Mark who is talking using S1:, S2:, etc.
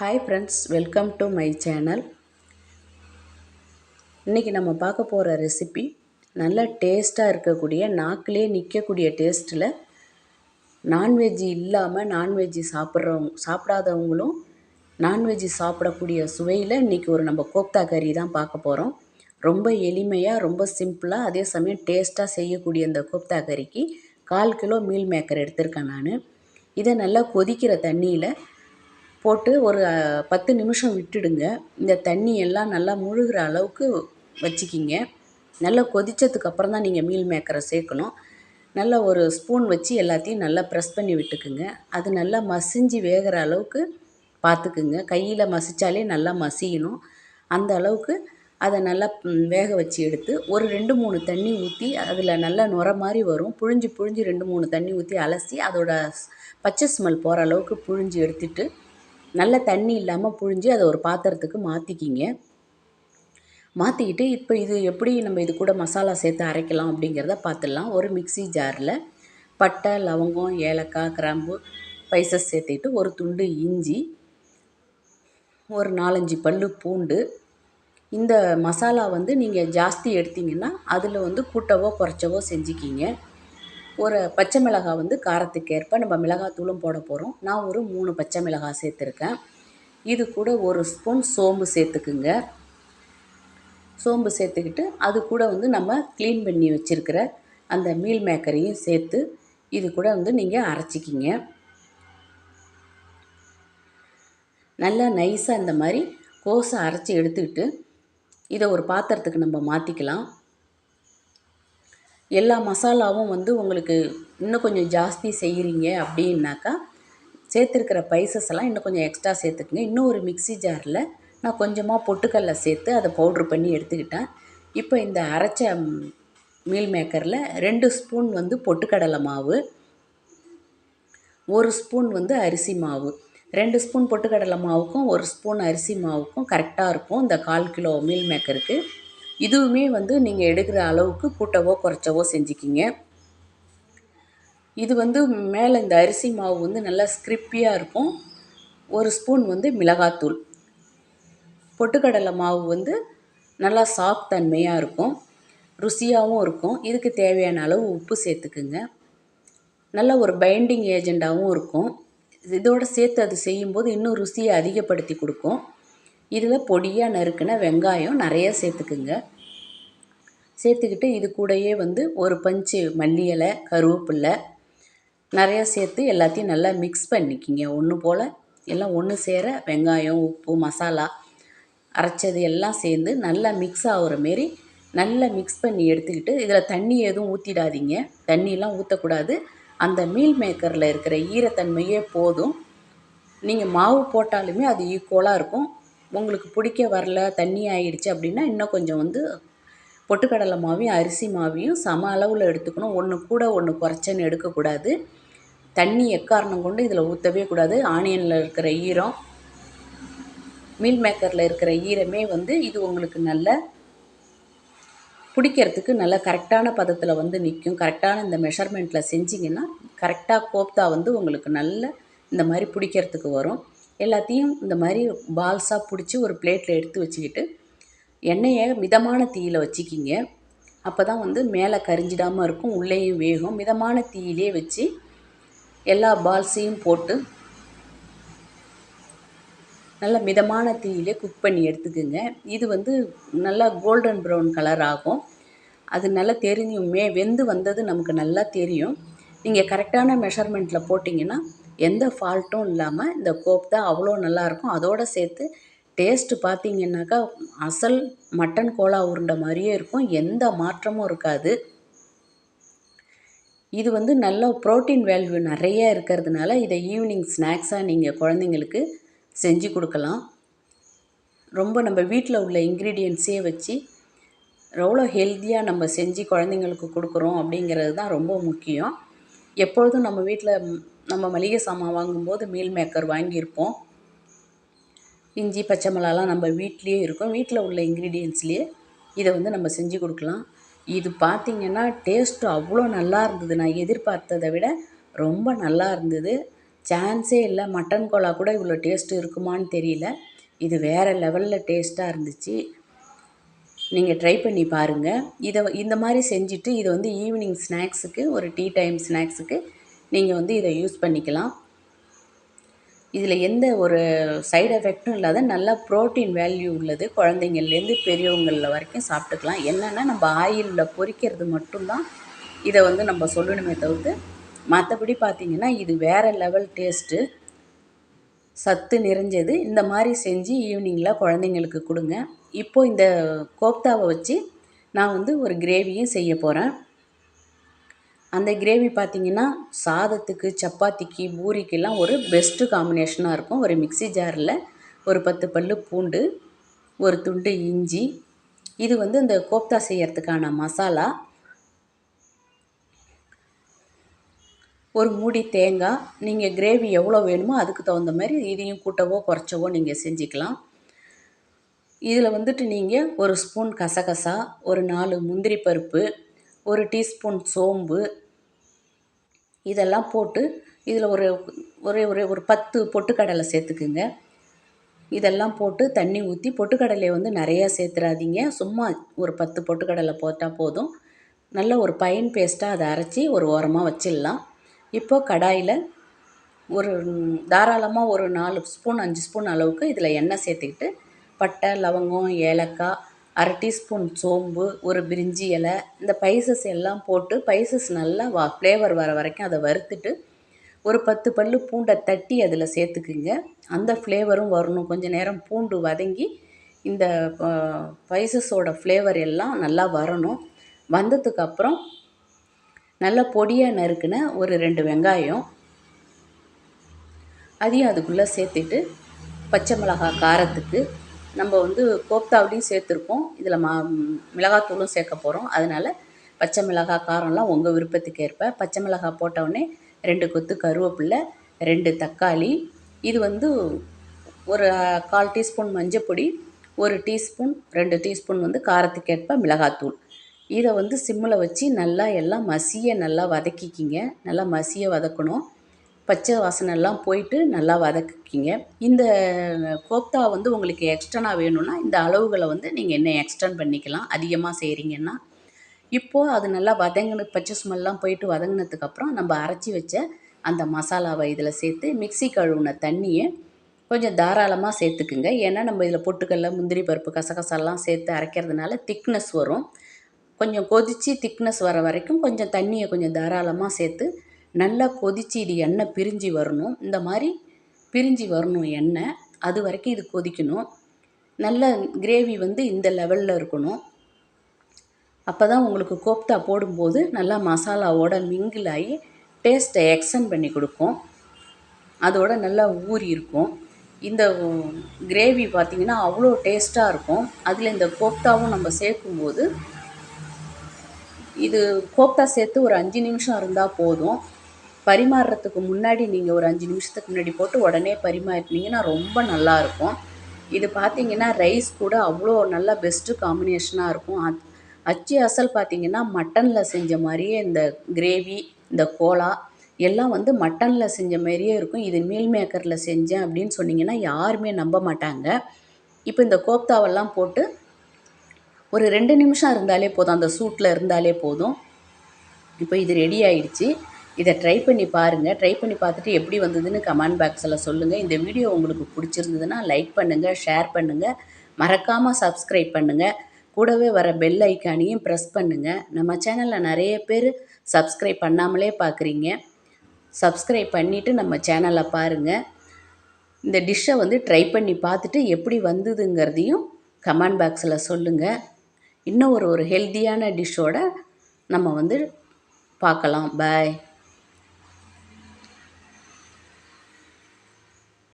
S1: Hi friends welcome to my channel இன்றைக்கி நம்ம பார்க்க போகிற ரெசிபி நல்ல டேஸ்ட்டாக இருக்கக்கூடிய நாக்கிலே நிற்கக்கூடிய டேஸ்ட்டில் நான்வெஜ் இல்லாமல் நான்வெஜ் சாப்பிட்றவங்க சாப்பிடாதவங்களும் நான்வெஜ் சாப்பிடக்கூடிய சுவையில் இன்றைக்கி ஒரு நம்ம கோப்தா கறி தான் பார்க்க போகிறோம் ரொம்ப எளிமையாக ரொம்ப சிம்பிளாக அதே சமயம் டேஸ்ட்டாக செய்யக்கூடிய இந்த கோப்தா கறிக்கு கால் கிலோ மீல் மேக்கர் எடுத்திருக்கேன் நான். இதை நல்லா கொதிக்கிற தண்ணியில் போட்டு ஒரு பத்து நிமிஷம் விட்டுடுங்க. இந்த தண்ணி எல்லாம் நல்லா முழுகிற அளவுக்கு வச்சுக்கிங்க. நல்லா கொதித்ததுக்கு அப்புறம் தான் நீங்கள் மீல் மேக்கரை சேர்க்கணும். நல்லா ஒரு ஸ்பூன் வச்சு எல்லாத்தையும் நல்லா ப்ரெஸ் பண்ணி விட்டுக்குங்க. அது நல்லா மசிஞ்சு வேகிற அளவுக்கு பார்த்துக்குங்க. கையில் மசித்தாலே நல்லா மசியணும். அந்த அளவுக்கு அதை நல்லா வேக வச்சு எடுத்து ஒரு ரெண்டு மூணு தண்ணி ஊற்றி அதில் நல்லா நுர மாதிரி வரும். புழிஞ்சு புழிஞ்சு ரெண்டு மூணு தண்ணி ஊற்றி அலசி அதோட பச்சை ஸ்மெல் போகிற அளவுக்கு புழிஞ்சு எடுத்துட்டு நல்ல தண்ணி இல்லாமல் புழிஞ்சு அதை ஒரு பாத்திரத்துக்கு மாற்றிக்கிங்க மாற்றிக்கிட்டு இப்போ இது எப்படி நம்ம இது கூட மசாலா சேர்த்து அரைக்கலாம் அப்படிங்கிறத பார்த்துடலாம் ஒரு மிக்சி ஜாரில் பட்டை லவங்கம் ஏலக்காய் கிராம்பு ஸ்பைசஸ் சேர்த்துக்கிட்டு ஒரு துண்டு இஞ்சி ஒரு நாலஞ்சு பல் பூண்டு. இந்த மசாலா வந்து நீங்கள் ஜாஸ்தி எடுத்திங்கன்னா அதில் வந்து கூட்டவோ குறைச்சவோ செஞ்சுக்கிங்க. ஒரு பச்சை மிளகாய் வந்து காரத்துக்கு ஏற்ப நம்ம மிளகாத்தூளும் போட போகிறோம் நான் ஒரு மூணு பச்சை மிளகாய் சேர்த்துருக்கேன். இது கூட ஒரு ஸ்பூன் சோம்பு சேர்த்துக்குங்க. சோம்பு சேர்த்துக்கிட்டு அது கூட வந்து நம்ம க்ளீன் பண்ணி வச்சுருக்கிற அந்த மீல் மேக்கரையும் சேர்த்து இது கூட வந்து நீங்கள் அரைச்சிக்கிங்க. நல்லா நைஸாக இந்த மாதிரி கோஸை அரைச்சி எடுத்துக்கிட்டு இதை ஒரு பாத்திரத்துக்கு நம்ம மாற்றிக்கலாம் எல்லா மசாலாவும் வந்து உங்களுக்கு இன்னும் கொஞ்சம் ஜாஸ்தி செய்கிறீங்க அப்படின்னாக்கா சேர்த்துருக்கிற பைசஸ் எல்லாம் இன்னும் கொஞ்சம் எக்ஸ்ட்ரா சேர்த்துக்குங்க. இன்னும் ஒரு மிக்சி ஜாரில் நான் கொஞ்சமாக பொட்டுக்கடல சேர்த்து அதை பவுட்ரு பண்ணி எடுத்துக்கிட்டேன். இப்போ இந்த அரைச்ச மீல் மேக்கரில் ரெண்டு ஸ்பூன் வந்து பொட்டுக்கடலை மாவு ஒரு ஸ்பூன் வந்து அரிசி மாவு. ரெண்டு ஸ்பூன் பொட்டுக்கடலை மாவுக்கும் ஒரு ஸ்பூன் அரிசி மாவுக்கும் கரெக்டாக இருக்கும். இந்த கால் கிலோ மீல் மேக்கருக்கு இதுவுமே வந்து நீங்கள் எடுக்கிற அளவுக்கு கூட்டவோ குறைச்சவோ செஞ்சுக்கிங்க. இது வந்து மேலே இந்த அரிசி மாவு வந்து நல்லா ஸ்கிரிப்பியாக இருக்கும். ஒரு ஸ்பூன் வந்து மிளகாத்தூள். பொட்டுக்கடலை மாவு வந்து நல்லா சாஃப்ட் தன்மையாக இருக்கும். ருசியாகவும் இருக்கும். இதுக்கு தேவையான அளவு உப்பு சேர்த்துக்குங்க. நல்ல ஒரு பைண்டிங் ஏஜெண்டாகவும் இருக்கும். இதோடு சேர்த்து அது செய்யும்போது இன்னும் ருசியை அதிகப்படுத்தி கொடுக்கும். இதில் பொடியாக நறுக்கின வெங்காயம் நிறைய சேர்த்துக்குங்க. சேர்த்துக்கிட்டு இது கூடயே வந்து ஒரு பஞ்சு மல்லி இலை கருவேப்பில்லை நிறையா சேர்த்து எல்லாத்தையும் நல்லா மிக்ஸ் பண்ணிக்கிங்க. ஒன்று போல் எல்லாம் ஒன்று சேர வெங்காயம் உப்பு மசாலா அரைச்சது எல்லாம் சேர்ந்து நல்லா மிக்ஸ் ஆகிற மாரி நல்லா மிக்ஸ் பண்ணி எடுத்துக்கிட்டு இதில் தண்ணி எதுவும் ஊற்றிடாதீங்க தண்ணியெலாம் ஊற்றக்கூடாது அந்த மீல் மேக்கரில் இருக்கிற ஈரத்தன்மையே போதும். நீங்கள் மாவு போட்டாலுமே அது ஈக்குவலாக இருக்கும். உங்களுக்கு பிடிக்க வரல தண்ணி ஆகிடுச்சு அப்படின்னா இன்னும் கொஞ்சம் வந்து பொட்டுக்கடலை மாவையும் அரிசி மாவையும் சம அளவில் எடுத்துக்கணும். ஒன்று கூட ஒன்று குறைச்சன்னு எடுக்கக்கூடாது. தண்ணி எக்காரணம் கொண்டு இதில் ஊற்றவே கூடாது. ஆனியனில் இருக்கிற ஈரம் மீல் மேக்கரில் இருக்கிற ஈரமே வந்து இது உங்களுக்கு நல்ல பிடிக்கிறதுக்கு நல்ல கரெக்டான பதத்தில் வந்து நிற்கும் கரெக்டான இந்த மெஷர்மெண்ட்டில் செஞ்சிங்கன்னா கரெக்டாக கோப்தா வந்து உங்களுக்கு நல்ல இந்த மாதிரி பிடிக்கிறதுக்கு வரும். எல்லாத்தையும் இந்த மாதிரி பால்ஸாக பிடிச்சி ஒரு பிளேட்டில் எடுத்து வச்சுக்கிட்டு எண்ணெயை மிதமான தீயில் வச்சுக்கிங்க. அப்போ தான் வந்து மேலே கரிஞ்சிடாமல் இருக்கும் உள்ளேயும் வேகும். மிதமான தீயிலே வச்சு எல்லா பால்ஸையும் போட்டு நல்லா மிதமான தீயிலே குக் பண்ணி எடுத்துக்குங்க. இது வந்து நல்லா கோல்டன் ப்ரௌன் கலர் ஆகும். அது நல்லா தெரியும். மே வெந்து வந்தது நமக்கு நல்லா தெரியும். நீங்கள் கரெக்டான மெஷர்மெண்ட்டில் போட்டிங்கன்னா எந்த ஃபால்ட்டும் இல்லாமல் இந்த கோப்தா அவ்வளோ நல்லாயிருக்கும். அதோடு சேர்த்து டேஸ்ட்டு பார்த்தீங்கன்னாக்கா அசல் மட்டன் கோலா உருண்டை மாதிரியே இருக்கும். எந்த மாற்றமும் இருக்காது. இது வந்து நல்ல ப்ரோட்டீன் வேல்யூ நிறைய இருக்கிறதுனால இதை ஈவினிங் ஸ்நாக்ஸாக நீங்கள் குழந்தைங்களுக்கு செஞ்சு கொடுக்கலாம். ரொம்ப நம்ம வீட்டில் உள்ள இன்க்ரீடியன்ஸே வச்சு எவ்வளோ ஹெல்த்தியாக நம்ம செஞ்சு குழந்தைங்களுக்கு கொடுக்குறோம் அப்படிங்கிறது தான் ரொம்ப முக்கியம். எப்பொழுதும் நம்ம வீட்டில் நம்ம மளிகை சாமான் வாங்கும்போது மீல் மேக்கர் வாங்கியிருப்போம். இஞ்சி பச்சை மிளகாலாம் நம்ம வீட்லேயே இருக்கும். வீட்டில் உள்ள இன்க்ரீடியன்ஸ்லேயே இதை வந்து நம்ம செஞ்சு கொடுக்கலாம். இது பார்த்திங்கன்னா டேஸ்ட்டு அவ்வளோ நல்லா இருந்தது. நான் எதிர்பார்த்ததை விட ரொம்ப நல்லா இருந்தது. சான்ஸே இல்லை. மட்டன் கோலா கூட இவ்வளோ டேஸ்ட்டு இருக்குமான்னு தெரியல. இது வேறு லெவலில் டேஸ்ட்டாக இருந்துச்சு. நீங்கள் ட்ரை பண்ணி பாருங்கள் இதை இந்த மாதிரி செஞ்சுட்டு இதை வந்து ஈவினிங் ஸ்நாக்ஸுக்கு ஒரு டீ டைம் ஸ்நாக்ஸுக்கு நீங்கள் வந்து இதை யூஸ் பண்ணிக்கலாம். இதில் எந்த ஒரு சைடு எஃபெக்ட்டும் இல்லாத நல்ல ப்ரோட்டீன் வேல்யூ உள்ளது. குழந்தைங்கள்லேருந்து பெரியவங்களில் வரைக்கும் சாப்பிட்டுக்கலாம். என்னென்னா நம்ம ஆயிலில் பொறிக்கிறது மட்டும்தான் இதை வந்து நம்ம சொல்லணுமே தவிர்த்து மற்றபடி பார்த்திங்கன்னா இது வேறு லெவல் டேஸ்ட்டு சத்து நிறைஞ்சது. இந்த மாதிரி செஞ்சு ஈவினிங்கில் குழந்தைங்களுக்கு கொடுங்க. இப்போது இந்த கோப்தாவை வச்சு நான் வந்து ஒரு கிரேவியும் செய்ய போகிறேன் அந்த கிரேவி பார்த்திங்கன்னா சாதத்துக்கு சப்பாத்திக்கு பூரிக்கெல்லாம் ஒரு பெஸ்ட்டு காம்பினேஷனாக இருக்கும். ஒரு மிக்சி ஜாரில் ஒரு பத்து பல் பூண்டு ஒரு துண்டு இஞ்சி. இது வந்து இந்த கோப்தா செய்யறதுக்கான மசாலா. ஒரு மூடி தேங்காய். நீங்கள் கிரேவி எவ்வளோ வேணுமோ அதுக்கு தகுந்த மாதிரி இதையும் கூட்டவோ குறைச்சவோ நீங்கள் செஞ்சுக்கலாம். இதில் வந்துட்டு நீங்கள் ஒரு ஸ்பூன் கசகசா ஒரு நாலு முந்திரி பருப்பு ஒரு டீஸ்பூன் சோம்பு இதெல்லாம் போட்டு இதில் ஒரு ஒரே ஒரு ஒரு பத்து பொட்டுக்கடலை சேர்த்துக்குங்க. இதெல்லாம் போட்டு தண்ணி ஊற்றி பொட்டுக்கடலையை வந்து நிறையா சேர்த்துறாதீங்க. சும்மா ஒரு பத்து பொட்டுக்கடலை போட்டால் போதும். நல்ல ஒரு பைன் பேஸ்ட்டாக அதை அரைச்சி ஒரு ஓரமாக வச்சிடலாம். இப்போது கடாயில் ஒரு தாராளமாக ஒரு நாலு ஸ்பூன் அஞ்சு ஸ்பூன் அளவுக்கு இதில் எண்ணெய் சேர்த்துக்கிட்டு பட்டை லவங்கம் ஏலக்காய் அரை டீஸ்பூன் சோம்பு ஒரு பிரிஞ்சி இலை இந்த பைசஸ் எல்லாம் போட்டு பைசஸ் நல்லா வா ஃப்ளேவர் வர வரைக்கும் அதை வறுத்துட்டு ஒரு பத்து பல் பூண்டை தட்டி அதில் சேர்த்துக்குங்க. அந்த ஃப்ளேவரும் வரணும். கொஞ்சம் நேரம் பூண்டு வதங்கி இந்த பைசஸோட ஃப்ளேவர் எல்லாம் நல்லா வரணும். வந்ததுக்கப்புறம் நல்லா பொடியாக நறுக்குன ஒரு ரெண்டு வெங்காயம். அதையும் அதுக்குள்ளே சேர்த்துட்டு பச்சை மிளகாய் காரத்துக்கு நம்ம வந்து கோப்தாவிலையும் சேர்த்துருக்கோம் இதில் மா மிளகாத்தூளும் சேர்க்க போகிறோம் அதனால் பச்சை மிளகாய் காரம்லாம் உங்கள் விருப்பத்துக்கு ஏற்ப பச்சை மிளகாய் போட்டவுடனே ரெண்டு கொத்து கருவேப்பில்லை ரெண்டு தக்காளி. இது வந்து ஒரு கால் டீஸ்பூன் மஞ்சப்பொடி ஒரு டீஸ்பூன் ரெண்டு டீஸ்பூன் வந்து காரத்துக்கேற்ப மிளகாத்தூள். இதை வந்து சிம்மில் வச்சு நல்லா எல்லாம் மசிய நல்லா வதக்கிக்கிங்க. நல்லா மசிய வதக்கணும். பச்சை வாசனைலாம் போயிட்டு நல்லா வதக்கிக்கிங்க. இந்த கோப்தா வந்து உங்களுக்கு எக்ஸ்டர்னாக வேணும்னா இந்த அளவுகளை வந்து நீங்கள் என்ன எக்ஸ்டர்ன் பண்ணிக்கலாம் அதிகமாக செய்கிறீங்கன்னா இப்போது அது நல்லா வதங்கின பச்சை ஸ்மெல்லாம் போயிட்டு வதங்கினதுக்கப்புறம் நம்ம அரைச்சி வச்ச அந்த மசாலாவை இதில் சேர்த்து மிக்சி கழுவுன தண்ணியை கொஞ்சம் தாராளமாக சேர்த்துக்குங்க. ஏன்னா நம்ம இதில் பொட்டுக்கல்ல முந்திரி பருப்பு கசகசாலாம் சேர்த்து அரைக்கிறதுனால திக்னஸ் வரும். கொஞ்சம் கொதித்து திக்னஸ் வர வரைக்கும் கொஞ்சம் தண்ணியை கொஞ்சம் தாராளமாக சேர்த்து நல்லா கொதித்து இது எண்ணெய் பிரிஞ்சு வரணும். இந்த மாதிரி பிரிஞ்சு வரணும் எண்ணெய். அது வரைக்கும் இது கொதிக்கணும். நல்ல கிரேவி வந்து இந்த லெவலில் இருக்கணும். அப்போ தான் உங்களுக்கு கோப்தா போடும்போது நல்லா மசாலாவோட மிங்கிள் ஆகி டேஸ்ட்டை எக்ஸ்டன் பண்ணி கொடுக்கும். அதோட நல்லா ஊறி இருக்கும். இந்த கிரேவி பார்த்திங்கன்னா அவ்வளோ டேஸ்ட்டாக இருக்கும். அதில் இந்த கோப்தாவும் நம்ம சேர்க்கும்போது இது கோப்தா சேர்த்து ஒரு அஞ்சு நிமிஷம் இருந்தால் போதும். பரிமாறுறதுக்கு முன்னாடி நீங்கள் ஒரு அஞ்சு நிமிஷத்துக்கு முன்னாடி போட்டு உடனே பரிமாறினீங்கன்னா ரொம்ப நல்லாயிருக்கும் இது பார்த்தீங்கன்னா ரைஸ் கூட அவ்வளோ நல்லா பெஸ்ட்டு காம்பினேஷனாக இருக்கும். அத் அச்சு அசல் பார்த்தீங்கன்னா மட்டனில் செஞ்ச மாதிரியே இந்த கிரேவி இந்த கோலா எல்லாம் வந்து மட்டனில் செஞ்ச மாதிரியே இருக்கும். இது மீல் மேக்கரில் செஞ்சேன் அப்படின்னு சொன்னிங்கன்னா யாருமே நம்ப மாட்டாங்க. இப்போ இந்த கோப்தாவெல்லாம் போட்டு ஒரு ரெண்டு நிமிஷம் இருந்தாலே போதும். அந்த சூட்டில் இருந்தாலே போதும். இப்போ இது ரெடி ஆயிடுச்சு. இதை ட்ரை பண்ணி பாருங்கள் ட்ரை பண்ணி பார்த்துட்டு எப்படி வந்ததுன்னு கமெண்ட் பாக்ஸில் சொல்லுங்கள் இந்த வீடியோ உங்களுக்கு பிடிச்சிருந்ததுன்னா லைக் பண்ணுங்கள் ஷேர் பண்ணுங்கள் மறக்காமல் சப்ஸ்கிரைப் பண்ணுங்கள் கூடவே வர பெல் ஐக்கானையும் ப்ரெஸ் பண்ணுங்கள் நம்ம சேனலில் நிறைய பேர் சப்ஸ்கிரைப் பண்ணாமலே பார்க்குறீங்க. சப்ஸ்கிரைப் பண்ணிவிட்டு நம்ம சேனலை பாருங்கள் இந்த டிஷ்ஷை வந்து ட்ரை பண்ணி பார்த்துட்டு எப்படி வந்ததுங்கிறதையும் கமெண்ட் பாக்ஸில் சொல்லுங்கள் இன்னும் ஒரு ஒரு ஹெல்த்தியான டிஷ்ஷோட நம்ம வந்து பார்க்கலாம். பாய்